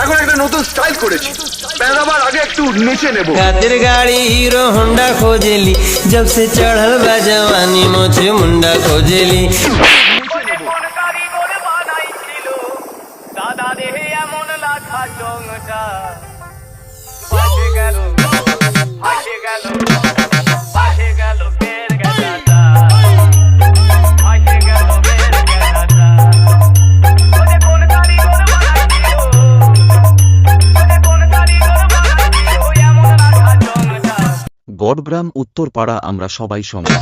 এখন একটা নতুন স্টাইল করেছি। পেরাবার আগে একটু নিচে নেব। রাতের গাড়ি হিরো হোন্ডা খোঁজেলি? জব সে চড়ল বাজাওয়ানি মোছে মুন্ডা খোঁজেলি। দাদা দেহে এমন লাখা চংটা বটগ্রাম উত্তরপাড়া আমরা সবাই সঙ্গে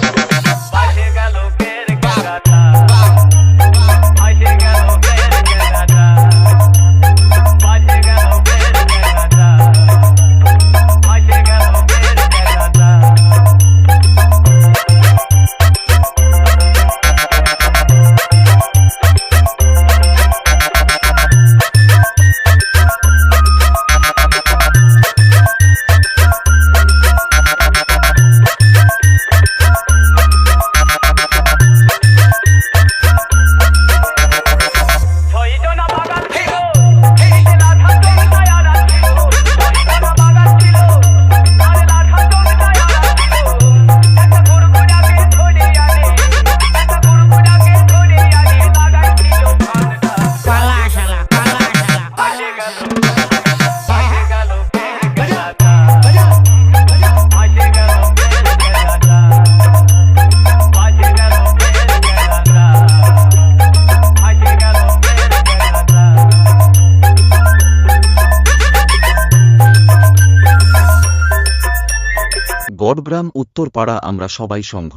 বটগ্রাম উত্তরপাড়া আমরা সবাই সংঘ।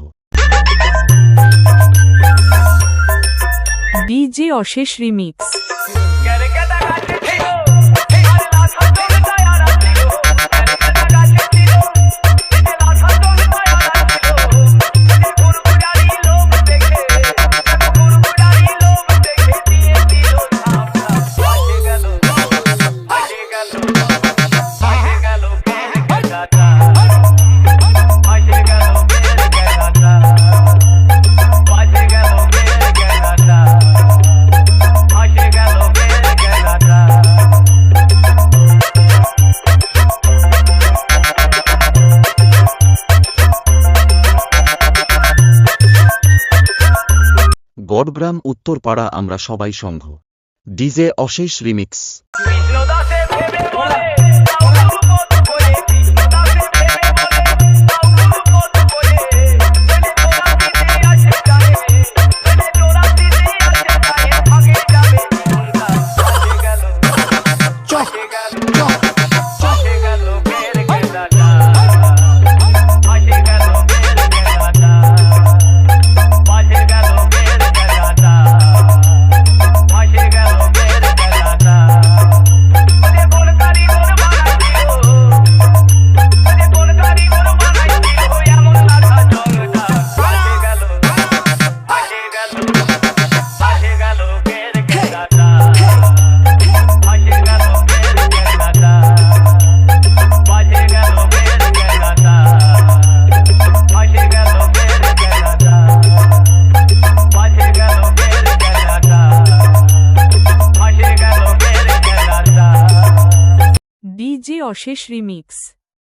বিজে অশেষ রিমিক্স। বড়গ্রাম উত্তরপাড়া আমরা সবাই সংঘ। DJ Ashesh remix. Ashesh remix.